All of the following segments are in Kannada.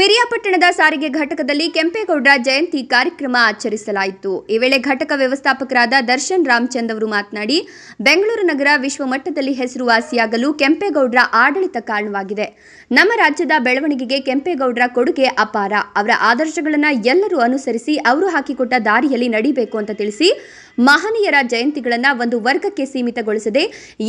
ಪಿರಿಯಾಪಟ್ಟಣದ ಸಾರಿಗೆ ಘಟಕದಲ್ಲಿ ಕೆಂಪೇಗೌಡರ ಜಯಂತಿ ಕಾರ್ಯಕ್ರಮ ಆಚರಿಸಲಾಯಿತು. ಈ ವೇಳೆ ಘಟಕ ವ್ಯವಸ್ಥಾಪಕರಾದ ದರ್ಶನ್ ರಾಮಚಂದ್ ಅವರು ಮಾತನಾಡಿ, ಬೆಂಗಳೂರು ನಗರ ವಿಶ್ವಮಟ್ಟದಲ್ಲಿ ಹೆಸರುವಾಸಿಯಾಗಲು ಕೆಂಪೇಗೌಡರ ಆಡಳಿತ ಕಾರಣವಾಗಿದೆ. ನಮ್ಮ ರಾಜ್ಯದ ಬೆಳವಣಿಗೆಗೆ ಕೆಂಪೇಗೌಡರ ಕೊಡುಗೆ ಅಪಾರ. ಅವರ ಆದರ್ಶಗಳನ್ನು ಎಲ್ಲರೂ ಅನುಸರಿಸಿ, ಅವರು ಹಾಕಿಕೊಟ್ಟ ದಾರಿಯಲ್ಲಿ ನಡಿಬೇಕು ಅಂತ ತಿಳಿಸಿ ಮಹನೀಯರ ಜಯಂತಿಗಳನ್ನು ಒಂದು ವರ್ಗಕ್ಕೆ ಸೀಮಿತಗೊಳಿಸದೆ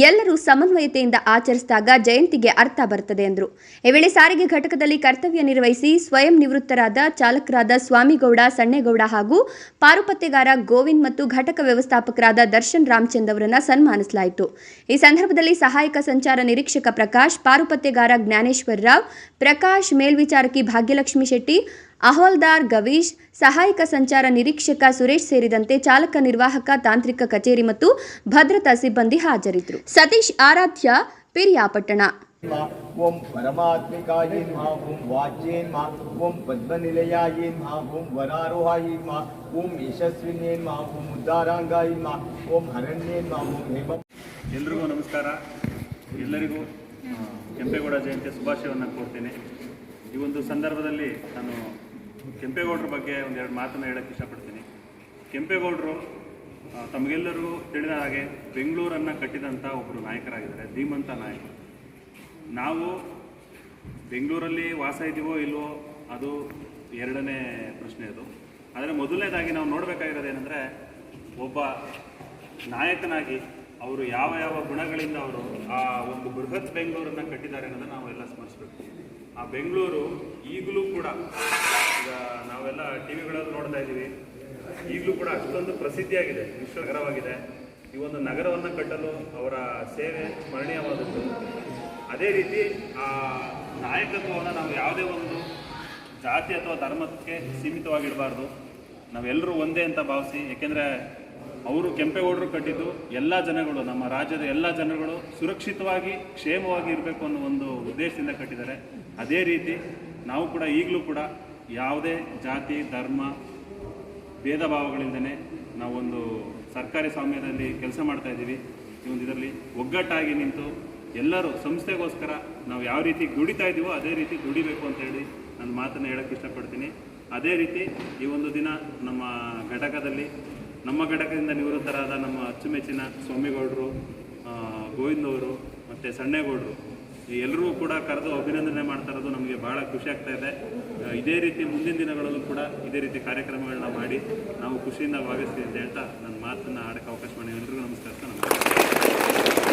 ಎಲ್ಲರೂ ಸಮನ್ವಯತೆಯಿಂದ ಆಚರಿಸಿದಾಗ ಜಯಂತಿಗೆ ಅರ್ಥ ಬರುತ್ತದೆ ಎಂದರು. ಈ ವೇಳೆ ಸಾರಿಗೆ ಘಟಕದಲ್ಲಿ ಕರ್ತವ್ಯ ನಿರ್ವಹಿಸಿ ಸ್ವಯಂ ನಿವೃತ್ತರಾದ ಚಾಲಕರಾದ ಸ್ವಾಮಿಗೌಡ, ಸಣ್ಣೇಗೌಡ ಹಾಗೂ ಪಾರುಪತ್ಯಗಾರ ಗೋವಿಂದ್ ಮತ್ತು ಘಟಕ ವ್ಯವಸ್ಥಾಪಕರಾದ ದರ್ಶನ್ ರಾಮಚಂದ್ ಅವರನ್ನು ಸನ್ಮಾನಿಸಲಾಯಿತು. ಈ ಸಂದರ್ಭದಲ್ಲಿ ಸಹಾಯಕ ಸಂಚಾರ ನಿರೀಕ್ಷಕ ಪ್ರಕಾಶ್, ಪಾರುಪತ್ಯಗಾರ ಜ್ಞಾನೇಶ್ವರ ರಾವ್, ಪ್ರಕಾಶ್ ಮೇಲ್ವಿಚಾರಕಿ ಭಾಗ್ಯಲಕ್ಷ್ಮಿ ಶೆಟ್ಟಿ ಅಹೋಲ್ದಾರ್ ಗವೀಶ್ ಸಹಾಯಕ ಸಂಚಾರ ನಿರೀಕ್ಷಕ ಸುರೇಶ್ ಸೇರಿದಂತೆ ಚಾಲಕ ನಿರ್ವಾಹಕ ತಾಂತ್ರಿಕ ಕಚೇರಿ ಮತ್ತು ಭದ್ರತಾ ಸಿಬ್ಬಂದಿ ಹಾಜರಿದ್ದರು. ಸತೀಶ್ ಆರಾಧ್ಯ ಪಿರಿಯಾಪಟ್ಟಣ. ಓಂ ಓಂ ವಾಚ್ಯೇನ್ಮಾ ಓಂ ಓಂ ವರಾರೋಹಾಯೇನ್ಮಾ ಓಂ ಓಂ ಉದ್ದಾರಾಂಗಾಯೇನ್ಮಾ ಓಂ ಓಂ ಹೇಮ ಎಲ್ರಿಗೂ ನಮಸ್ಕಾರ. ಎಲ್ಲರಿಗೂ ಕೆಂಪೇಗೌಡ ಜಯಂತಿ ಶುಭಾಶಯವನ್ನು ಕೊಡ್ತೇನೆ ಈ ಒಂದು ಸಂದರ್ಭದಲ್ಲಿ ನಾನು ಕೆಂಪೇಗೌಡರ ಬಗ್ಗೆ ಒಂದೆರಡು ಮಾತನ್ನು ಹೇಳಕ್ಕೆ ಇಷ್ಟಪಡ್ತೀನಿ. ಕೆಂಪೇಗೌಡರು ತಮಗೆಲ್ಲರಿಗೂ ತಿಳಿದ ಹಾಗೆ ಬೆಂಗಳೂರನ್ನು ಕಟ್ಟಿದಂಥ ಒಬ್ಬರು ನಾಯಕರಾಗಿದ್ದಾರೆ, ಧೀಮಂತ ನಾಯಕರು ನಾವು ಬೆಂಗಳೂರಲ್ಲಿ ವಾಸ ಇದ್ದೀವೋ ಇಲ್ವೋ ಅದು ಎರಡನೇ ಪ್ರಶ್ನೆ ಅದು. ಆದರೆ ಮೊದಲನೇದಾಗಿ ನಾವು ನೋಡಬೇಕಾಗಿರೋದೇನೆಂದರೆ ಒಬ್ಬ ನಾಯಕನಾಗಿ ಅವರು ಯಾವ ಯಾವ ಗುಣಗಳಿಂದ ಅವರು ಆ ಒಂದು ಬೃಹತ್ ಬೆಂಗಳೂರನ್ನು ಕಟ್ಟಿದ್ದಾರೆ ಅನ್ನೋದನ್ನು ನಾವೆಲ್ಲ ಸ್ಮರಿಸಬೇಕು. ಆ ಬೆಂಗಳೂರು ಈಗಲೂ ಕೂಡ ಟಿ ವಿಗಳಲ್ಲಿ ನೋಡ್ತಾ ಇದ್ದೀವಿ. ಈಗಲೂ ಕೂಡ ಅಷ್ಟೊಂದು ಪ್ರಸಿದ್ಧಿಯಾಗಿದೆ ವಿಶ್ವ ನಗರವಾಗಿದೆ ಈ ಒಂದು ನಗರವನ್ನು ಕಟ್ಟಲು ಅವರ ಸೇವೆ ಸ್ಮರಣೀಯವಾದದ್ದು. ಅದೇ ರೀತಿ ಆ ನಾಯಕತ್ವವನ್ನು ನಾವು ಯಾವುದೇ ಒಂದು ಜಾತಿ ಅಥವಾ ಧರ್ಮಕ್ಕೆ ಸೀಮಿತವಾಗಿಡಬಾರ್ದು. ನಾವೆಲ್ಲರೂ ಒಂದೇ ಅಂತ ಭಾವಿಸಿ, ಏಕೆಂದರೆ ಅವರು ಕೆಂಪೇಗೌಡರು ಕಟ್ಟಿದ್ದು ಎಲ್ಲ ಜನಗಳು, ನಮ್ಮ ರಾಜ್ಯದ ಎಲ್ಲ ಜನಗಳು ಸುರಕ್ಷಿತವಾಗಿ, ಕ್ಷೇಮವಾಗಿ ಇರಬೇಕು ಅನ್ನೋ ಒಂದು ಉದ್ದೇಶದಿಂದ ಕಟ್ಟಿದ್ದಾರೆ. ಅದೇ ರೀತಿ ನಾವು ಕೂಡ ಈಗಲೂ ಕೂಡ ಯಾವುದೇ ಜಾತಿ, ಧರ್ಮ ಭೇದ ಭಾವಗಳಿಂದನೇ ನಾವೊಂದು ಸರ್ಕಾರಿ ಸ್ವಾಮ್ಯದಲ್ಲಿ ಕೆಲಸ ಮಾಡ್ತಾ ಇದ್ದೀವಿ. ಈ ಒಂದು ಇದರಲ್ಲಿ ಒಗ್ಗಟ್ಟಾಗಿ ನಿಂತು ಎಲ್ಲರೂ ಸಂಸ್ಥೆಗೋಸ್ಕರ ನಾವು ಯಾವ ರೀತಿ ದುಡಿತಾ ಇದ್ದೀವೋ ಅದೇ ರೀತಿ ದುಡಿಬೇಕು ಅಂತ ಹೇಳಿ ನನ್ನ ಮಾತನ್ನು ಹೇಳೋಕ್ಕೆ ಇಷ್ಟಪಡ್ತೀನಿ. ಅದೇ ರೀತಿ ಈ ಒಂದು ದಿನ ನಮ್ಮ ಘಟಕದಲ್ಲಿ, ನಮ್ಮ ಘಟಕದಿಂದ ನಿವೃತ್ತರಾದ ನಮ್ಮ ಅಚ್ಚುಮೆಚ್ಚಿನ ಸ್ವಾಮಿಗೌಡರು ಗೋವಿಂದವರು ಮತ್ತು ಸಣ್ಣೇಗೌಡರು ಎಲ್ಲರೂ ಕೂಡ ಕರೆದು ಅಭಿನಂದನೆ ಮಾಡ್ತಾ ಇರೋದು ನಮಗೆ ಭಾಳ ಖುಷಿ ಆಗ್ತಾ ಇದೆ. ಇದೇ ರೀತಿ ಮುಂದಿನ ದಿನಗಳಲ್ಲೂ ಕೂಡ ಇದೇ ರೀತಿ ಕಾರ್ಯಕ್ರಮಗಳನ್ನ ಮಾಡಿ ನಾವು ಖುಷಿಯಿಂದ ಭಾಗವಹಿಸ್ತೀವಿ ಅಂತ ಹೇಳ್ತಾ ನನ್ನ ಮಾತನ್ನು ಆಡಕ್ಕೆ ಅವಕಾಶ ಮಾಡಿ ಎಲ್ರಿಗೂ ನಮಸ್ಕಾರ ನಮಸ್ಕಾರ.